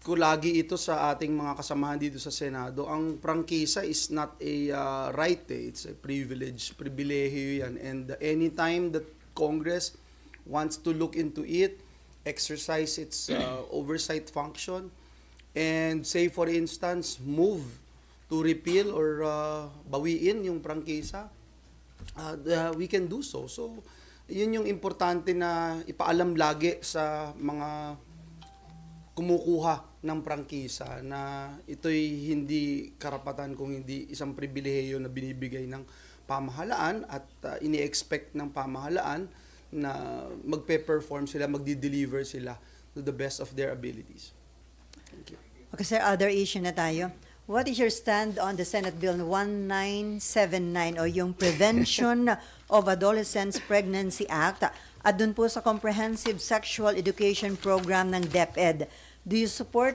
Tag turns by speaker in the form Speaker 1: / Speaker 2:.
Speaker 1: ko lagi ito sa ating mga kasamahan dito sa Senado. Ang prangkisa is not a uh, right, eh. it's a privilege, pribilehiyo yan. And anytime that Congress wants to look into it, exercise its uh, oversight function, and say for instance, move to repeal or uh, bawiin yung prangkisa, uh, the- we can do so. So, yun yung importante na ipaalam lagi sa mga kumukuha ng prangkisa na ito'y hindi karapatan kung hindi isang pribilehiyo na binibigay ng pamahalaan at uh, ini-expect ng pamahalaan na magpe-perform sila, magdi-deliver sila to the best of their abilities. Thank you.
Speaker 2: Okay, sir, other issue na tayo. What is your stand on the Senate Bill 1979 o yung Prevention of Adolescents Pregnancy Act at dun po sa Comprehensive Sexual Education Program ng DepEd? Do you support